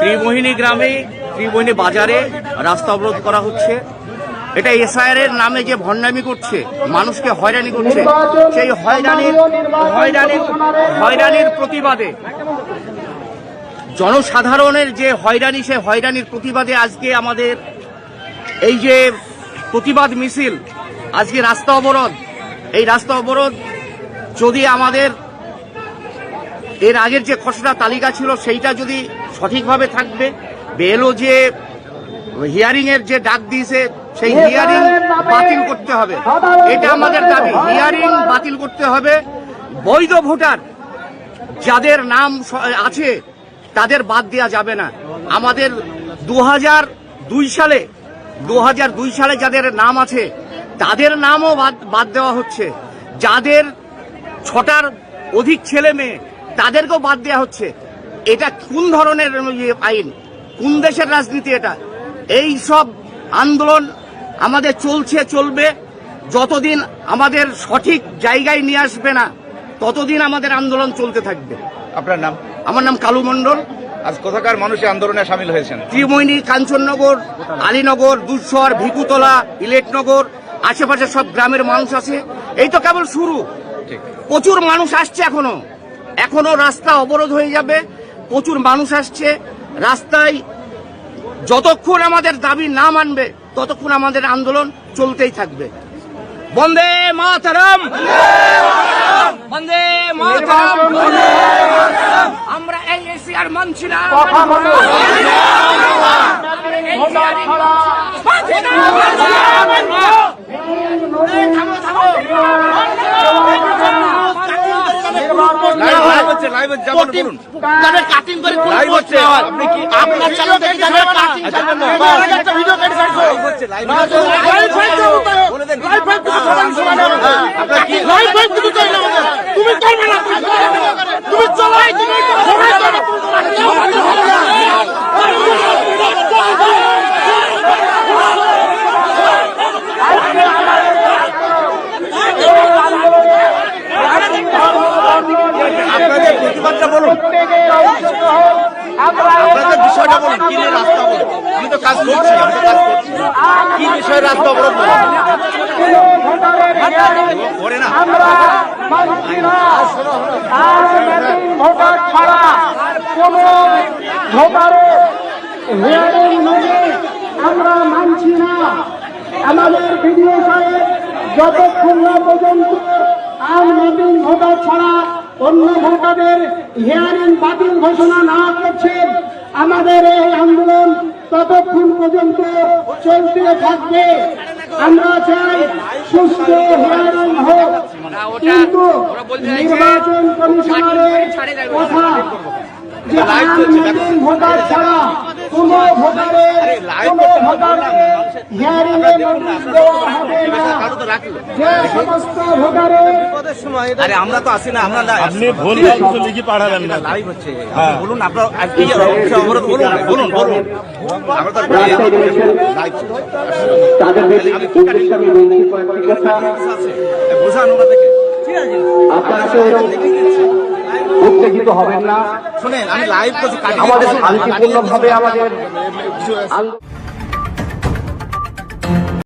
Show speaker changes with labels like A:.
A: ত্রিমোহিনী গ্রামে ত্রিমোহিনী বাজারে রাস্তা অবরোধ করা হচ্ছে। এটা এসআইআর এর নামে যে ভণ্ডামি করছে, মানুষকে হয়রানি করছে, সেই হয়রানির হয়রানির হয়রানির প্রতিবাদে। জনসাধারণের যে হয়রানি সে হয়রানির প্রতিবাদে আজকে আমাদের এই যে প্রতিবাদ মিছিল, আজকে রাস্তা অবরোধ। এই রাস্তা অবরোধ যদি আমাদের এর আগের যে খসড়া তালিকা ছিল সেইটা যদি সঠিকভাবে থাকবে বেলও যে হিয়ারিং এর যে ডাক দিয়েছে সেই হিয়ারিং বাতিল করতে হবে। এটা আমাদের দাবি। হিয়ারিং বাতিল করতে হবে। বৈধ ভোটার যাদের নাম আছে তাদের বাদ দেওয়া যাবে না। আমাদের দু দুই সালে দু দুই সালে যাদের নাম আছে তাদের নামও বাদ বাদ দেওয়া হচ্ছে। যাদের ছটার অধিক ছেলে মেয়ে তাদেরকেও বাদ দেওয়া হচ্ছে। এটা কোন ধরনের ইয়ে আইন? কোন দেশের রাজনীতি এটা? এই সব আন্দোলন আমাদের চলছে চলবে। যতদিন আমাদের সঠিক জায়গায় নিয়ে আসবে না ততদিন আমাদের আন্দোলন চলতে থাকবে।
B: আপনার নাম?
A: আমার নাম কালু মণ্ডল।
B: আজ কোথাকার মানুষ আন্দোলনে সামিল হয়েছেন?
A: ত্রিমোহিনী কাঞ্চননগর আলীনগর দুধসর ভিকুতলা ইলেটনগর আশেপাশে সব গ্রামের মানুষ আছে। এই তো কেবল শুরু। প্রচুর মানুষ আসছে এখনও। এখনও রাস্তা অবরোধ হয়ে যাবে প্রচুর মানুষ আসছে। রাস্তায় যতক্ষণ আমাদের দাবি না মানবে ততক্ষণ আমাদের আন্দোলন চলতেই থাকবে। বন্দে মাতারাম! বন্দে মাতারাম! আমরা এই না। মানছি না। থামো, থামো।
B: লাইভ হচ্ছে লাইভ হচ্ছে যেমন বলুন
A: তাদের কাটিং করে আপনার চ্যানেল কাটিং
B: আচ্ছা,
A: করে-
B: না, না,
A: আমার কাছে একটা ভিডিও কেটে ছাড়ছো।
B: হচ্ছে লাইভ
A: লাইভ হয়েছে ওটা। লাইভ হয়েছে তো সবাই শোনা যাবে। লাইভ হয়েছে তো চাই না আমাদের। তুমি করবে না, তুমি করবে না। তুমি চলাই, তুমি সবাই করবে, তুমি চলাই।
B: আপনাদের প্রতিবাদটা বলুন আপনাদের বিষয়টা বলুন কি নিয়ে রাস্তা অবরোধ আমি তো কাজ করছি আমি তো কাজ করছি কি বিষয়ে রাস্তা অবরোধ বলুন করে না।
C: ভোটার ছাড়া কোন ভোটারের হিয়ারিং নয় আমরা মানছি না। আমাদের ভিডিও সাহেব যতক্ষণ না পর্যন্ত আর নতুন ভোটার ছাড়া অন্য ভোটারের হিয়ারিং বাতিল ঘোষণা না করছেন আমাদের এই আন্দোলন ততক্ষণ পর্যন্ত চলতে থাকবে। আমরা চাই সুস্থ হিয়ারিং হোক। কিন্তু নির্বাচন কমিশনারের কথা যে আনলিমিটেড ভোটার ছাড়া কোন ভোটারের কোন ভোটারের হিয়ারিং নোটিশ দেওয়া হবে না।
B: আরে আমরা তো আসি না আমরা না।
D: আপনি ভুল ভালো কিছু লিখে পাঠাবেন না।
B: লাইভ হচ্ছে। বলুন আপনার অবরোধ বলুন বলুন আমরা তো ওনাদেরকে।
C: আপনারা উত্তেজিত হবেন না।
B: শুনেন আমি লাইভ করছি
C: আমাদের শান্তিপূর্ণভাবে আমাদের আন্দোলন